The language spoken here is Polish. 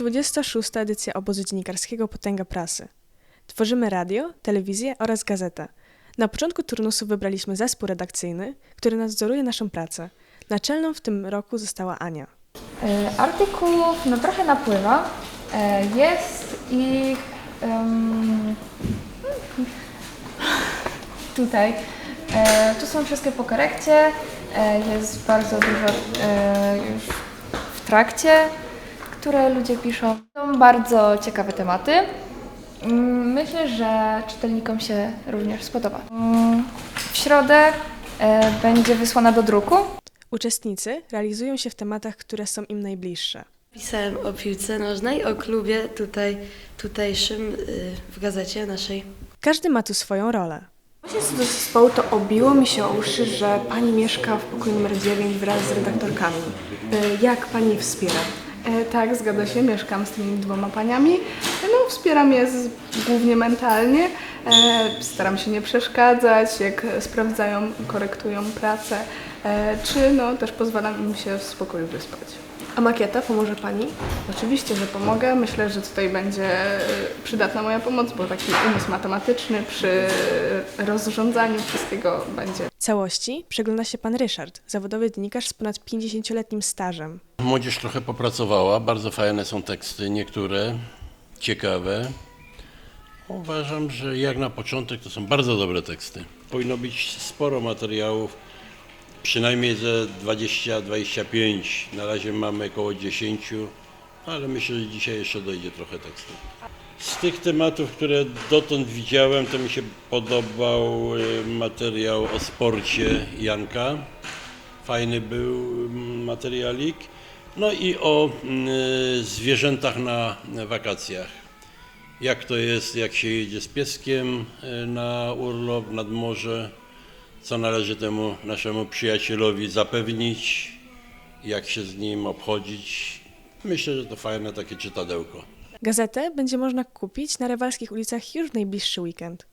26. edycja obozu dziennikarskiego Potęga Prasy. Tworzymy radio, telewizję oraz gazetę. Na początku turnusu wybraliśmy zespół redakcyjny, który nadzoruje naszą pracę. Naczelną w tym roku została Ania. E, Artykułów no trochę napływa. E, Jest ich em, tutaj. E, Tu są wszystkie po korekcie. Jest bardzo dużo już w trakcie, które ludzie piszą. Są bardzo ciekawe tematy. Mm, Myślę, że czytelnikom się również spodoba. Mm, W środę e, będzie wysłana do druku. Uczestnicy realizują się w tematach, które są im najbliższe. Pisałem o piłce nożnej, o klubie tutaj, tutejszym y, w gazecie naszej. Każdy ma tu swoją rolę. Wchodząc do zespołu, to obiło mi się o uszy, że pani mieszka w pokoju numer 9 wraz z redaktorkami. E, Jak pani wspiera? E, tak, zgadza się, mieszkam z tymi dwoma paniami. No, wspieram je z, głównie mentalnie. E, staram się nie przeszkadzać, jak sprawdzają, korektują pracę, e, czy no, też pozwalam im się w spokoju wyspać. A makieta pomoże pani? Oczywiście, że pomogę. Myślę, że tutaj będzie e, przydatna moja pomoc, bo taki umysł matematyczny przy rozrządzaniu wszystkiego będzie Całości przegląda się pan Ryszard, zawodowy dziennikarz z ponad 50-letnim stażem. Młodzież trochę popracowała, bardzo fajne są teksty, niektóre ciekawe. Uważam, że jak na początek to są bardzo dobre teksty. Powinno być sporo materiałów, przynajmniej ze 20-25. Na razie mamy około 10, ale myślę, że dzisiaj jeszcze dojdzie trochę tekstów. Z tych tematów, które dotąd widziałem, to mi się podobał y, materiał o sporcie Janka. Fajny był mm, materialik. No i o mm, zwierzętach na wakacjach. Jak to jest, jak się jedzie z pieskiem y, na urlop nad morze, co należy temu naszemu przyjacielowi zapewnić, jak się z nim obchodzić. Myślę, że to fajne takie czytadełko. Gazetę będzie można kupić na rewalskich ulicach już w najbliższy weekend.